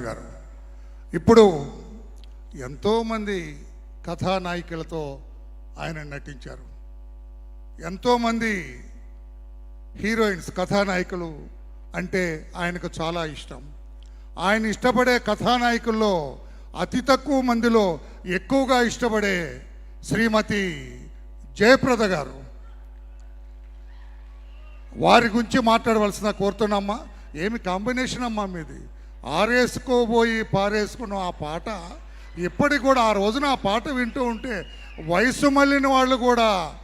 నారాయణ గారు. ఇప్పుడు ఎంతోమంది కథానాయికలతో ఆయన నటించారు. ఎంతోమంది హీరోయిన్స్ కథానాయకులు అంటే ఆయనకు చాలా ఇష్టం. ఆయన ఇష్టపడే కథానాయకుల్లో అతి తక్కువ మందిలో ఎక్కువగా ఇష్టపడే శ్రీమతి జయప్రద గారు. వారి గురించి మాట్లాడవలసిన కోరుతున్నామ్మా ఏమి కాంబినేషన్ అమ్మా మీది? ఆరేసుకోబోయి పారేసుకున్న ఆ పాట ఇప్పటికి కూడా ఆ రోజున ఆ పాట వింటూ ఉంటే వయసు మళ్ళిన వాళ్ళు కూడా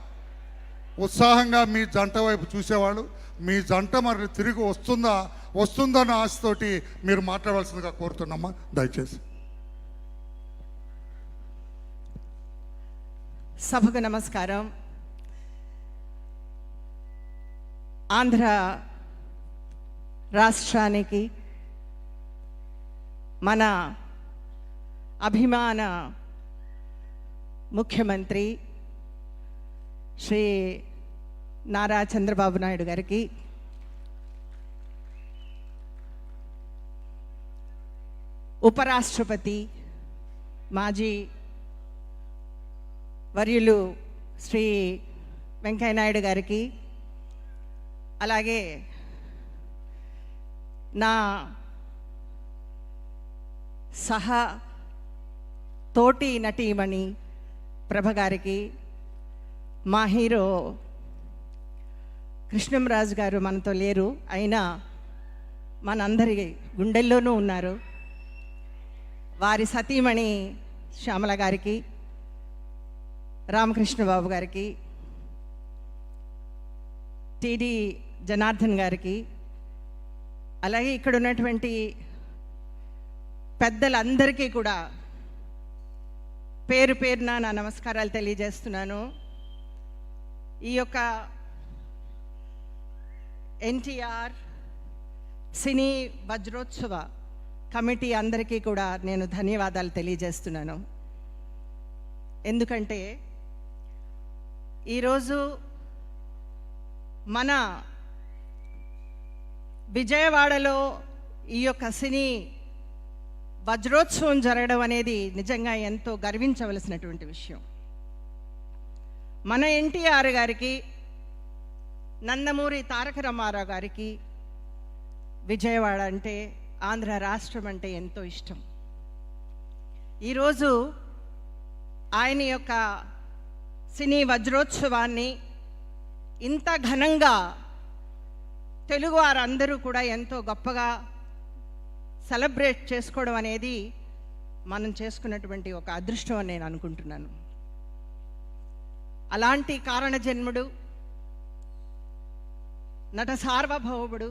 ఉత్సాహంగా మీ జంట వైపు చూసేవాళ్ళు. మీ జంట మరి తిరిగి వస్తుందా వస్తుందన్న ఆశతోటి మీరు మాట్లాడవలసిందిగా కోరుతున్నామ్మా దయచేసి. సభకు నమస్కారం. ఆంధ్ర రాష్ట్రానికి మన అభిమాన ముఖ్యమంత్రి శ్రీ నారా చంద్రబాబు నాయుడు గారికి ఉపరాష్ట్రపతి మాజీ వర్యులు శ్రీ వెంకయ్యనాయుడు గారికి అలాగే నా సహా తోటి నటీమణి ప్రభగారికి మా హీరో కృష్ణంరాజు గారు మనతో లేరు. అయినా మనందరి గుండెల్లోనూ ఉన్నారు. వారి సతీమణి శ్యామల గారికి రామకృష్ణ బాబు గారికి టిడి జనార్దన్ గారికి అలాగే ఇక్కడ ఉన్నటువంటి పెద్దలందరికీ కూడా పేరు పేరున నా నమస్కారాలు తెలియజేస్తున్నాను. ఈ యొక్క ఎన్టీఆర్ సినీ వజ్రోత్సవ కమిటీ అందరికీ కూడా నేను ధన్యవాదాలు తెలియజేస్తున్నాను. ఎందుకంటే ఈరోజు మన విజయవాడలో ఈ యొక్క సినీ వజ్రోత్సవం జరగడం అనేది నిజంగా ఎంతో గర్వించవలసినటువంటి విషయం. మన ఎన్టీఆర్ గారికి నందమూరి తారక రామారావు గారికి విజయవాడ అంటే ఆంధ్ర రాష్ట్రం అంటే ఎంతో ఇష్టం. ఈరోజు ఆయన యొక్క సినీ వజ్రోత్సవాన్ని ఇంత ఘనంగా తెలుగు వారందరూ కూడా ఎంతో గొప్పగా సెలబ్రేట్ చేసుకోవడం అనేది మనం చేసుకున్నటువంటి ఒక అదృష్టం అని నేను అనుకుంటున్నాను. అలాంటి కారణజన్ముడు నట సార్వభౌముడు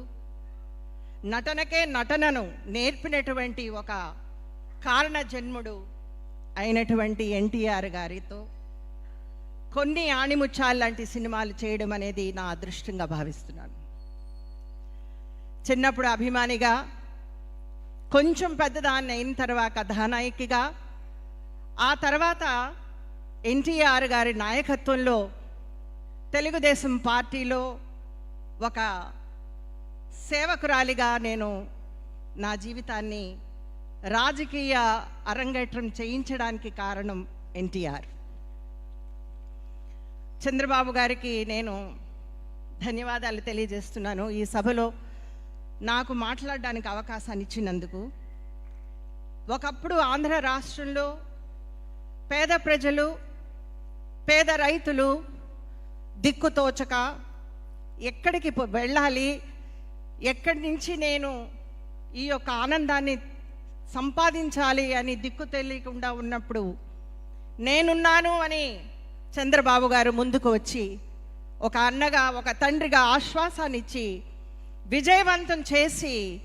నటనకే నటనను నేర్పినటువంటి ఒక కారణ జన్ముడు అయినటువంటి ఎన్టీఆర్ గారితో కొన్ని ఆణిముచ్చాలు లాంటి సినిమాలు చేయడం అనేది నా అదృష్టంగా భావిస్తున్నాను. చిన్నప్పుడు అభిమానిగా కొంచెం పెద్దదాన్ని అయిన తర్వాత కథానాయకిగా ఆ తర్వాత ఎన్టీఆర్ గారి నాయకత్వంలో తెలుగుదేశం పార్టీలో ఒక సేవకురాలిగా నేను నా జీవితాన్ని రాజకీయ అరంగేట్రం చేయించడానికి కారణం ఎన్టీఆర్. చంద్రబాబు గారికి నేను ధన్యవాదాలు తెలియజేస్తున్నాను. ఈ సభలో నాకు మాట్లాడడానికి అవకాశాన్ని ఇచ్చినందుకు ఒకప్పుడు ఆంధ్ర రాష్ట్రంలో పేద ప్రజలు పేద రైతులు దిక్కుతోచక ఎక్కడికి వెళ్ళాలి ఎక్కడి నుంచి నేను ఈ యొక్క ఆనందాన్ని సంపాదించాలి అని దిక్కు తెలియకుండా ఉన్నప్పుడు నేనున్నాను అని చంద్రబాబు గారు ముందుకు వచ్చి ఒక అన్నగా ఒక తండ్రిగా ఆశ్వాసాన్నిచ్చి విజయవంతం చేసి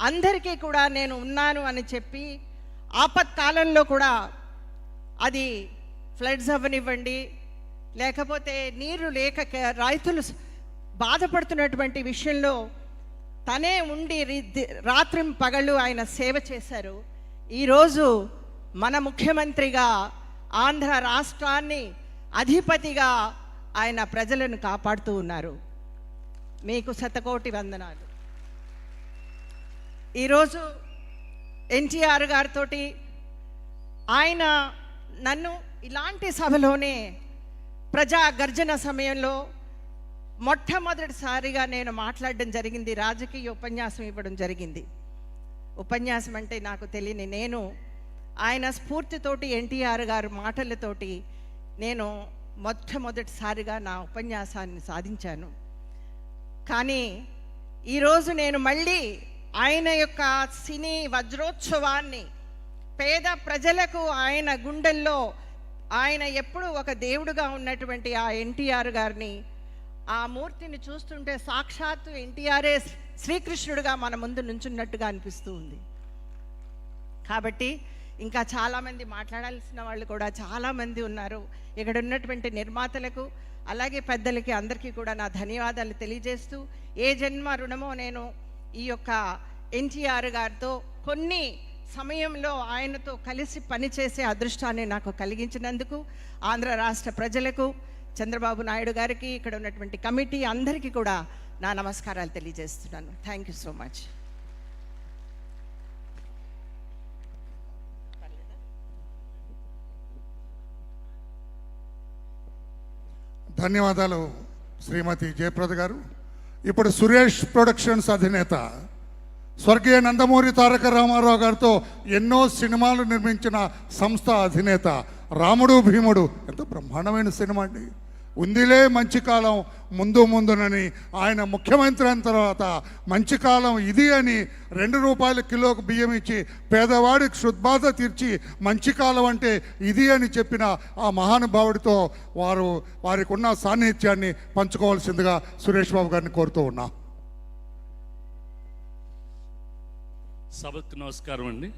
అందరికీ కూడా నేను ఉన్నాను అని చెప్పి ఆపత్కాలంలో కూడా అది ఫ్లడ్స్ అవ్వనివ్వండి లేకపోతే నీరు లేక రైతులు బాధపడుతున్నటువంటి విషయంలో తనే ఉండి రాత్రి పగళ్ళు ఆయన సేవ చేశారు. ఈరోజు మన ముఖ్యమంత్రిగా ఆంధ్ర రాష్ట్రాన్ని అధిపతిగా ఆయన ప్రజలను కాపాడుతూ ఉన్నారు. మీకు శతకోటి వందనాలు. ఈరోజు ఎన్టీఆర్ గారితో ఆయన నన్ను ఇలాంటి సభలోనే ప్రజా గర్జన సమయంలో మొట్టమొదటిసారిగా నేను మాట్లాడడం జరిగింది రాజకీయ ఉపన్యాసం ఇవ్వడం జరిగింది. ఉపన్యాసం అంటే నాకు తెలియని నేను ఆయన స్ఫూర్తితోటి ఎన్టీఆర్ గారు మాటలతోటి నేను మొట్టమొదటిసారిగా నా ఉపన్యాసాన్ని సాధించాను. కానీ ఈరోజు నేను మళ్ళీ ఆయన యొక్క సినీ వజ్రోత్సవాన్ని పేద ప్రజలకు ఆయన గుండెల్లో ఆయన ఎప్పుడు ఒక దేవుడుగా ఉన్నటువంటి ఆ ఎన్టీఆర్ గారిని ఆ మూర్తిని చూస్తుంటే సాక్షాత్తు ఎన్టీఆర్ఏ శ్రీకృష్ణుడుగా మన ముందు నుంచున్నట్టుగా అనిపిస్తూ ఉంది. కాబట్టి ఇంకా చాలామంది మాట్లాడాల్సిన వాళ్ళు కూడా చాలామంది ఉన్నారు. ఇక్కడ ఉన్నటువంటి నిర్మాతలకు అలాగే పెద్దలకి అందరికీ కూడా నా ధన్యవాదాలు తెలియజేస్తూ ఏ జన్మ రుణమో నేను ఈ యొక్క ఎన్టీఆర్ గారితో కొన్ని సమయంలో ఆయనతో కలిసి పనిచేసే అదృష్టాన్ని నాకు కలిగించినందుకు ఆంధ్ర రాష్ట్ర ప్రజలకు చంద్రబాబు నాయుడు గారికి ఇక్కడ ఉన్నటువంటి కమిటీ అందరికీ కూడా నా నమస్కారాలు తెలియజేస్తున్నాను. థ్యాంక్ యూ సో మచ్ ధన్యవాదాలు శ్రీమతి జయప్రద గారు. ఇప్పుడు సురేష్ ప్రొడక్షన్స్ అధినేత స్వర్గీయ నందమూరి తారక రామారావు గారితో ఎన్నో సినిమాలు నిర్మించిన సంస్థ అధినేత రాముడు భీముడు. ఎంతో బ్రహ్మాండమైన సినిమా అండి. ఉందిలే మంచి కాలం ముందు ముందునని ఆయన ముఖ్యమంత్రి అయిన తర్వాత మంచి కాలం ఇది అని రెండు రూపాయల కిలోకు బియ్యం ఇచ్చి పేదవాడికి క్షుద్బాధ తీర్చి మంచి కాలం అంటే ఇది అని చెప్పిన ఆ మహానుభావుడితో వారు వారికి ఉన్న సాన్నిధ్యాన్ని పంచుకోవాల్సిందిగా సురేష్ బాబు గారిని కోరుతూ ఉన్నా. సభకు నమస్కారం అండి.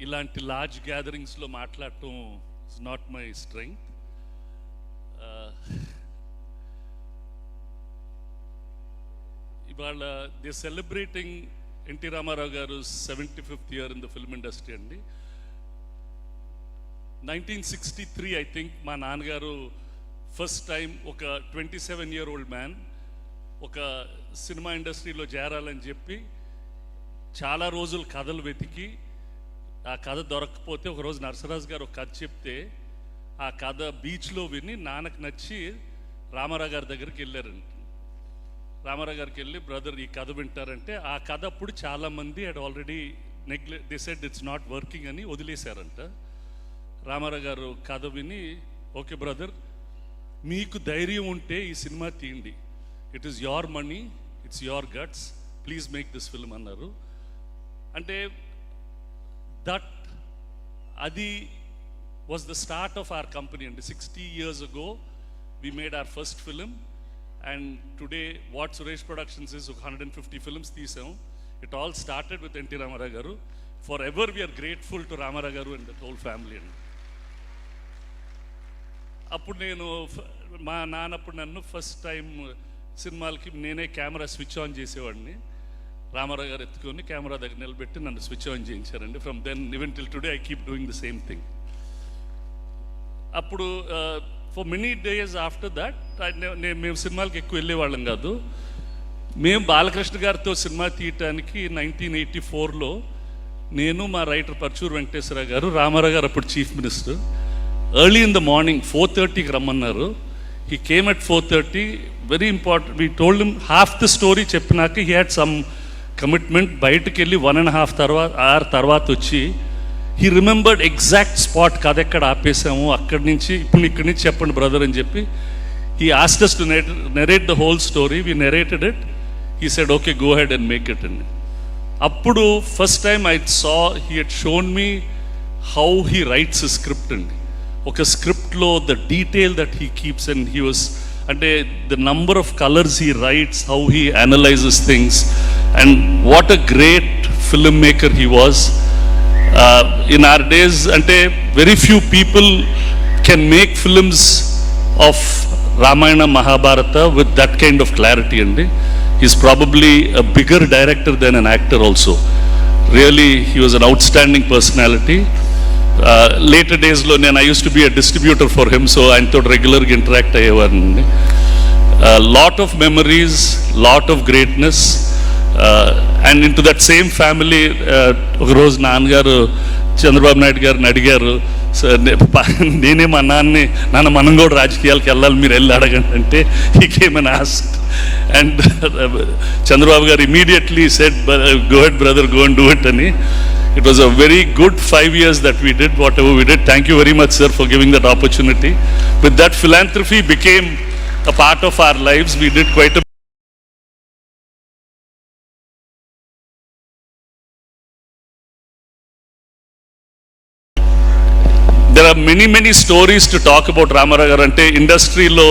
ఇలాంటి లార్జ్ గ్యాదరింగ్స్లో మాట్లాడటం ఇస్ నాట్ మై స్ట్రెంగ్త్ ఇవాళ the celebrating NT Rama Rao garu seventy fifth year in the film industry అండి. Nineteen sixty three I think మా నాన్నగారు ఫస్ట్ టైం ఒక twenty seven year old man ఒక సినిమా ఇండస్ట్రీలో చేరాలని చెప్పి చాలా రోజులు కథలు వెతికి ఆ కథ దొరకకపోతే ఒకరోజు నరసరాజు గారు ఒక కథ చెప్తే ఆ కథ బీచ్లో విని నాన్నకు నచ్చి రామారావు గారి దగ్గరికి వెళ్ళారండి రామారావు గారికి వెళ్ళి బ్రదర్ ఈ కథ వింటారంటే ఆ కథ అప్పుడు చాలామంది అడ్ ఆల్రెడీ నెగ్లె డిసైడ్ ఇట్స్ నాట్ వర్కింగ్ అని వదిలేశారంట. రామారావు గారు కథ విని ఓకే బ్రదర్ మీకు ధైర్యం ఉంటే ఈ సినిమా తీయండి. It is your money it's your guts please make this film అన్నారు. అంటే దట్ అది was the start of our company అండి sixty years go we made our first film and today what Suresh Productions is ఒక hundred and fifty films తీసాం. It all started with NT Rama Rao garu for ever we are grateful to Rama Rao garu and the whole family అండి అప్పుడు నేను ఫ- మా నాన్నప్పుడు నన్ను first time uh, సినిమాలకి నేనే కెమెరా స్విచ్ ఆన్ చేసేవాడిని. రామారావు గారు ఎత్తుకొని కెమెరా దగ్గర నిలబెట్టి నన్ను switch on చేయించారండి. From then even till today I keep doing the same thing అప్పుడు for many days after that నేను మేము సినిమాలకు ఎక్కువ వెళ్ళేవాళ్ళం కాదు. మేము బాలకృష్ణ గారితో సినిమా తీయటానికి నైన్టీన్ ఎయిటీ ఫోర్లో నేను మా రైటర్ పర్చూర్ వెంకటేశ్వర గారు రామారావు గారు అప్పుడు chief minister. Early in the morning four థర్టీకి రమ్మన్నారు. He came at four thirty very important we told half the story చెప్పినాక హీ హ్యాడ్ సమ్ కమిట్మెంట్ బయటకు వెళ్ళి వన్ అండ్ హాఫ్ తర్వాత ఆర్ తర్వాత వచ్చి హీ రిమెంబర్డ్ ఎగ్జాక్ట్ స్పాట్ కథ ఎక్కడ ఆపేసాము అక్కడి నుంచి ఇప్పుడు ఇక్కడి నుంచి చెప్పండి బ్రదర్ అని చెప్పి. He asked us to narrate the whole story we narrated it he said okay go ahead and make it అండి అప్పుడు first time I saw he had shown me how he writes script అండి ఒక స్క్రిప్ట్లో the detail that he keeps and he was అంటే the number of colours he writes how he analyses things and what a great film maker he was in our days అంటే very few people can make films of Ramayana Mahabharata with that kind of clarity అండి. Is probably a bigger director then an actor also really he was an outstanding personality later డేస్లో నేను I used to be a distributor for him so ఆయనతో రెగ్యులర్గా interact అయ్యేవాడిని lot of memories lot of greatness and into that same family ఒకరోజు నాన్నగారు చంద్రబాబు నాయుడు గారిని అడిగారు నేనే మా నాన్నని నాన్న మనం కూడా రాజకీయాలకు వెళ్ళాలి మీరు వెళ్ళి అడగండి అంటే ఈ came and ask and Chandrababu garu immediately said go ahead brother go and do it అని. It was a very good five years that we did whatever we did thank you very much sir for giving that opportunity with that philanthropy became a part of our lives. We did quite many many stories to talk about Rama Rao garu అంటే ఇండస్ట్రీలో